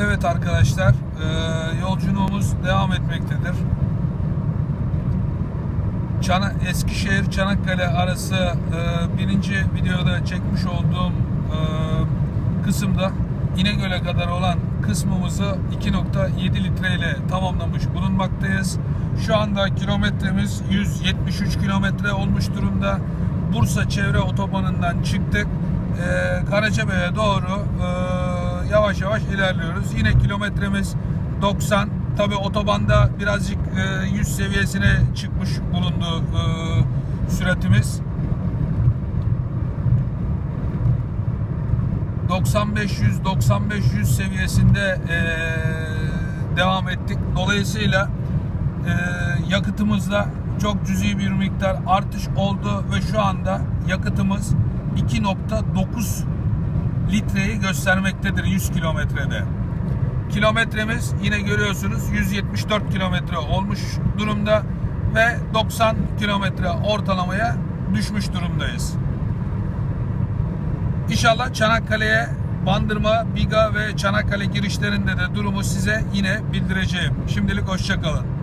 Evet arkadaşlar, e, yolculuğumuz devam etmektedir. Çana, Eskişehir Çanakkale arası e, birinci videoda çekmiş olduğum e, kısımda İnegöl'e kadar olan kısmımızı 2.7 litre ile tamamlamış bulunmaktayız. Şu anda kilometremiz 173 kilometre olmuş durumda. Bursa çevre otobanından çıktık. Karacabey'e doğru e, yavaş yavaş ilerliyoruz. Yine kilometremiz 90. Tabi otobanda birazcık e, 100 seviyesine çıkmış bulundu e, süratimiz. 95-100 seviyesinde e, devam ettik. Dolayısıyla e, yakıtımızda çok cüzi bir miktar artış oldu ve şu anda yakıtımız 2.9 litreyi göstermektedir 100 kilometrede. Kilometremiz yine görüyorsunuz 174 kilometre olmuş durumda ve 90 kilometre ortalamaya düşmüş durumdayız. İnşallah Çanakkale'ye Bandırma, Biga ve Çanakkale girişlerinde de durumu size yine bildireceğim. Şimdilik hoşçakalın.